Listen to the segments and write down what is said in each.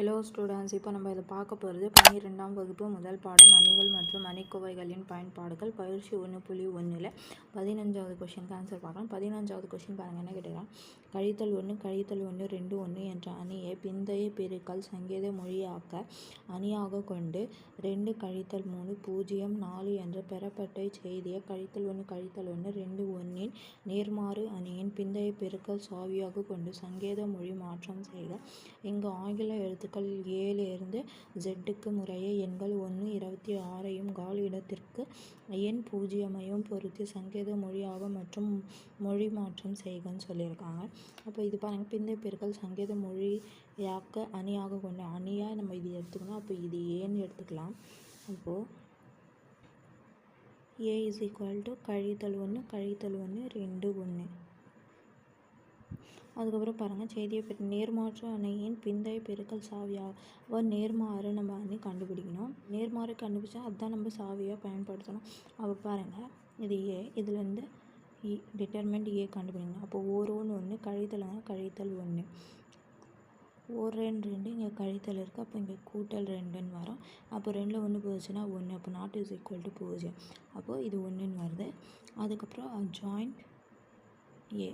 Hello students இப்போ நம்ம இதை பார்க்க போகிறது பன்னிரெண்டாம் வகுப்பு முதல் பாடம் அணிகள் மற்றும் அணிக்கோவைகளின் பயன்பாடுகள். பயிற்சி ஒன்று புள்ளி ஒன்றில் பதினஞ்சாவது கொஷினுக்கு ஆன்சர் பார்க்கலாம். பதினஞ்சாவது கொஷின் பாருங்கள் என்ன கேட்டுக்கலாம் கழித்தல் ஒன்று கழித்தல் ஒன்று ரெண்டு ஒன்று என்ற அணியை பிந்தைய பெருக்கல் சங்கீத மொழியாக்க அணியாக கொண்டு ரெண்டு கழித்தல் மூணு பூஜ்ஜியம் நாலு என்ற பெறப்பட்ட செய்தியை கழித்தல் ஒன்று கழித்தல் ஒன்று ரெண்டு ஒன்றின் நேர்மாறு அணியின் பிந்தைய பெருக்கல் சாவியாக கொண்டு சங்கேத மொழி மாற்றம் செய்க. இங்கு ஆங்கில எழுத்துக்கள் ஏழு இருந்து ஜெட்டுக்கு முறையே எண்கள் ஒன்று இருபத்தி ஆறையும் கால் இடத்திற்கு எண் பூஜ்ஜியமையும் பொருத்தி சங்கேத மொழியாக மற்றும் மொழி மாற்றம் செய்கன்னு சொல்லியிருக்காங்க. அப்போ இது பாருங்கள் பிந்தைய பெருக்கல் சங்கேத மொழியாக்க அணியாக கொண்ட அணியாக நம்ம இது எடுத்துக்கணும். அப்போ இது ஏன்னு எடுத்துக்கலாம். அப்போது ஏ இஸ் ஈக்குவல் டு கழித்தல் ஒன்று கழித்தல் ஒன்று ரெண்டு ஒன்று அதுக்கப்புறம் பாருங்கள் செய்தியை பெற்று. நேர்மாற்று அணையின் பிந்தைய பெருக்கல் சாவியாக நேர்மாறு நம்ம அணி கண்டுபிடிக்கணும். நேர்மாறு கண்டுபிடிச்சா அதுதான் நம்ம சாவியாக பயன்படுத்தணும். அப்போ பாருங்கள் இது ஏ இதுலேருந்து இ e, டிட்டர்மெண்ட் ஏ கண்டுபிடிக்கணும். அப்போ ஒரு ஒன்று ஒன்று கழித்தல்னா கழித்தல் ஒன்று ஒரு ரெண்டு ரெண்டு இங்கே கழித்தல் இருக்குது அப்போ இங்கே கூட்டல் ரெண்டுன்னு வரும். அப்போ ரெண்டில் ஒன்று போச்சுன்னா ஒன்று அப்போ நாட் இஸ் ஈக்குவல் டு பூஜ்ஜியம். அப்போது இது ஒன்றுன்னு வருது. அதுக்கப்புறம் uh, ஜாயிண்ட் ஏ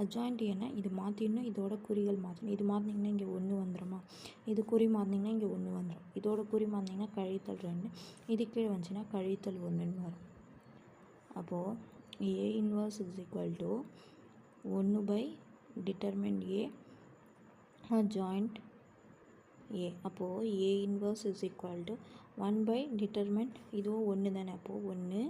அட்ஜாயிண்ட் ஏன்னா இது மாற்றிடணும் இதோட குறிகள் மாற்றணும் இது மாற்றினீங்கன்னா இங்கே ஒன்று வந்துடுமா இது குறி மாற்றினீங்கன்னா இங்கே ஒன்று வந்துடும் இதோட குறி மாற்றினீங்கன்னா கழித்தல் ரெண்டு இது கீழே வந்துச்சுன்னா கழித்தல் ஒன்றுன்னு வரும். அப்போது A inverse is equal to ஒன்று by determinant A adjoint A அப்போது A inverse is equal to one by determinant இதுவும் ஒன்று தானே அப்போது ஒன்று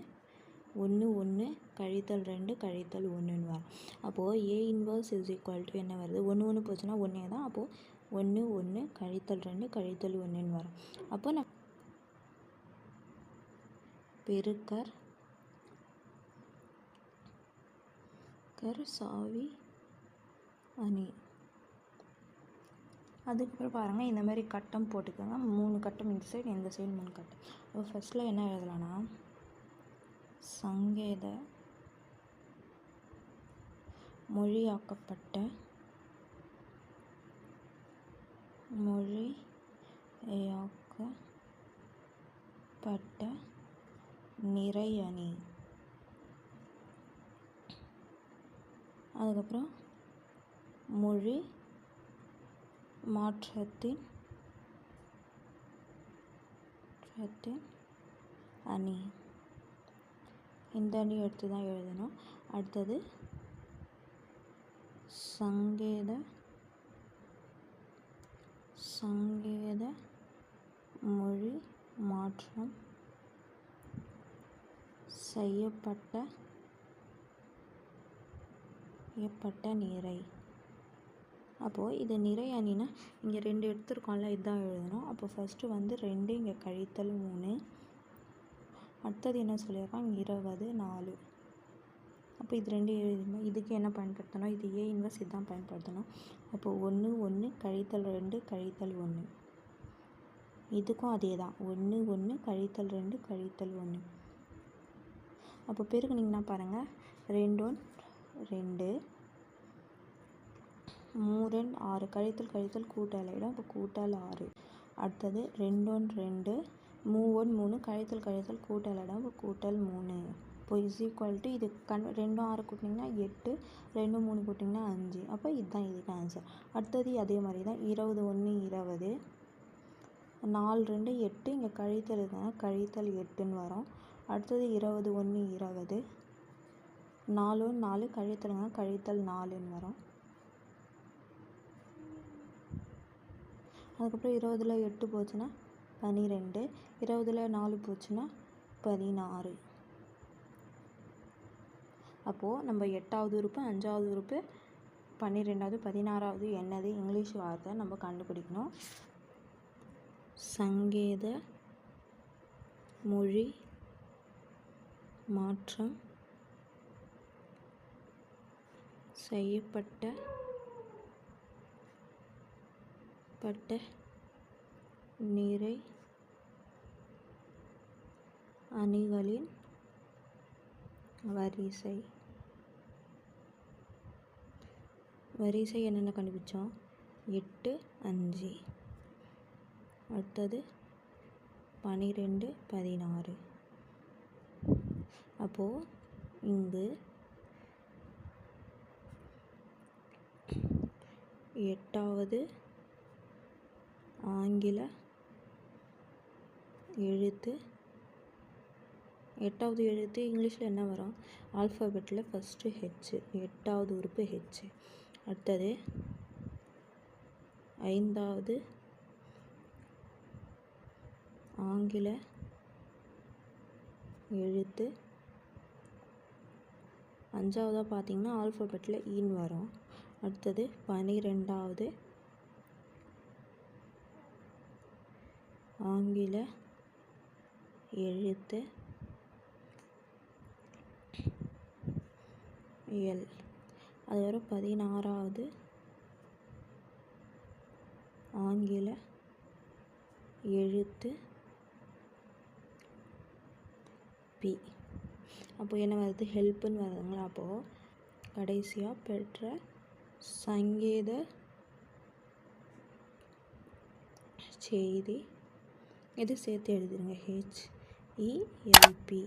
ஒன்று ஒன்று கழித்தல் ரெண்டு கழித்தல் ஒன்றுன்னு வரும் அப்போது A inverse is equal to என்ன வருது? ஒன்று ஒன்று போச்சுன்னா ஒன்றே தான். அப்போது ஒன்று ஒன்று கழித்தல் ரெண்டு கழித்தல் ஒன்றுன்னு வரும் அப்போ நான் பெருக்கர் கர் சாவி அணி. அதுக்கப்புறம் பாருங்கள் இந்த மாதிரி கட்டம் போட்டுக்கோங்க. மூணு கட்டம் இந்த சைடு இந்த சைடு மூணு கட்டம். ஃபஸ்ட்டில் என்ன எழுதலாம்னா சங்கேத மொழியாக்கப்பட்ட மொழியாக்கப்பட்ட நிறையணி. அதுக்கப்புறம் மொழி மாற்றத்தின் அணி. இந்த அணி எடுத்து தான் எழுதணும். அடுத்தது சங்கேத சங்கேத மொழி மாற்றம் செய்யப்பட்ட செய்யப்பட்ட நிறை. அப்போது இது நிறை அணினா இங்கே ரெண்டு எடுத்துருக்கோம்ல இதுதான் எழுதணும். அப்போ ஃபஸ்ட்டு வந்து ரெண்டு இங்கே கழித்தல் மூணு. அடுத்தது என்ன சொல்லியிருக்காங்க இருபது நாலு. அப்போ இது ரெண்டு எழுதிருந்தோம் இதுக்கு என்ன பயன்படுத்தணும்? இது ஏ இன்வெர்ஸ் இதுதான் பயன்படுத்தணும். அப்போ ஒன்று ஒன்று கழித்தல் ரெண்டு கழித்தல் ஒன்று இதுக்கும் அதே தான் ஒன்று ஒன்று கழித்தல் ரெண்டு கழித்தல் ஒன்று அப்போ பெருக்குனிங்கன்னா பாருங்கள் ரெண்டு ஒன் ரெண்டு. மூணு ஆறு. கழித்தல் கழித்தல் கூட்டல். இடம் இப்போ கூட்டல் ஆறு. அடுத்தது ரெண்டு ஒன் ரெண்டு. மூணு மூணு கழித்தல் கழித்தல் கூட்டல் இடம் கூட்டல் மூணு. இப்போ இஸ் ஈக்குவல் டு இது கண் ரெண்டும் ஆறு கூட்டிங்கன்னா எட்டு ரெண்டு மூணு கூட்டிங்கன்னா அஞ்சு. அப்போ இதுதான் இதுக்கு ஆன்சர் அடுத்தது அதே மாதிரி தான் இருபது ஒன்று இருபது. நாலு ரெண்டு எட்டு இங்கே கழித்தல் இருக்காங்க கழித்தல் எட்டுன்னு வரும். அடுத்தது இருபது ஒன்று இருபது. நாலு நாலு கழித்தலுங்க கழித்தல் நாலுன்னு வரும். அதுக்கப்புறம் இருபதில் எட்டு போச்சுன்னா பன்னிரெண்டு இருபதில் நாலு போச்சுன்னா பதினாறு. அப்போது நம்ம எட்டாவது உறுப்பு அஞ்சாவது உறுப்பு பன்னிரெண்டாவது பதினாறாவது என்னது? இங்கிலீஷ் வார்த்தை நம்ம கண்டுபிடிக்கணும். சங்கேத மொழி மாற்றம் செய்யப்பட்ட பட்ட நிறை அணிகளின் வரிசை. வரிசை என்னென்ன கண்டுபிடிச்சோம்? எட்டு அஞ்சு. அடுத்தது பன்னிரெண்டு பதினாறு. அப்போது இங்கு எட்டாவது ஆங்கில எழுத்து. எட்டாவது எழுத்து இங்கிலீஷில் என்ன வரும்? ஆல்ஃபபெட்டில் ஃபஸ்ட்டு ஹெச்சு எட்டாவது உறுப்பு ஹெச்சு அடுத்தது ஐந்தாவது ஆங்கில எழுத்து. அஞ்சாவதாக பார்த்தீங்கன்னா ஆல்ஃபபெட்டில் ஈன் e வரும். அடுத்தது பனிரெண்டாவது ஆங்கில எழுத்து எல். அதுவரை பதினாறாவது ஆங்கில எழுத்து பி. அப்போது என்ன வருது? ஹெல்ப்புன்னு வருதுங்களா? அப்போது கடைசியாக பெற்ற சங்கீத செய்தி. இது சேர்த்து எழுதிருங்க. ஹெச்இஎல்பி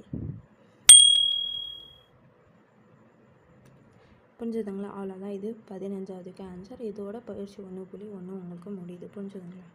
புரிஞ்சுதுங்களா? அவ்வளோதான் இது பதினஞ்சாவதுக்கு ஆன்சர் இதோட பயிற்சி ஒன்று புள்ளி ஒன்று உங்களுக்கு முடியுது. புரிஞ்சுதுங்களா?